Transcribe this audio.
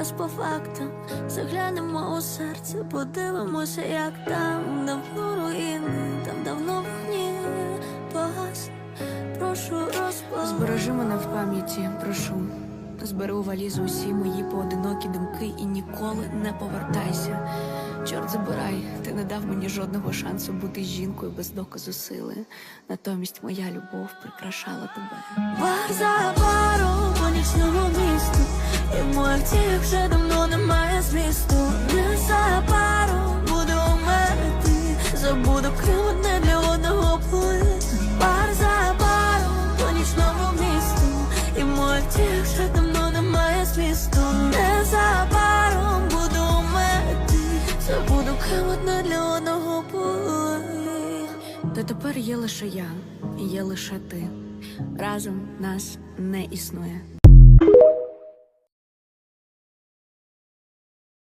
раз по фактам заглянемо у серце, подивимося, як там давно руїни, там давно вогні погас. Прошу розпал. Збережи мене в пам'яті, прошу. Збери у валізу усі мої поодинокі думки і ніколи не повертайся. Чорт забирай, ти не дав мені жодного шансу бути жінкою без доказу сили. Натомість моя любов прикрашала тебе. І в моїх вже давно немає змісту. Не за паром буде у Забуду крім одне для одного плит Бар за по нічному місту. І моїх діях вже давно немає змісту. Не за паром буде Забуду крім одне для одного плит Та тепер є лише я, є лише ти. Разом нас не існує.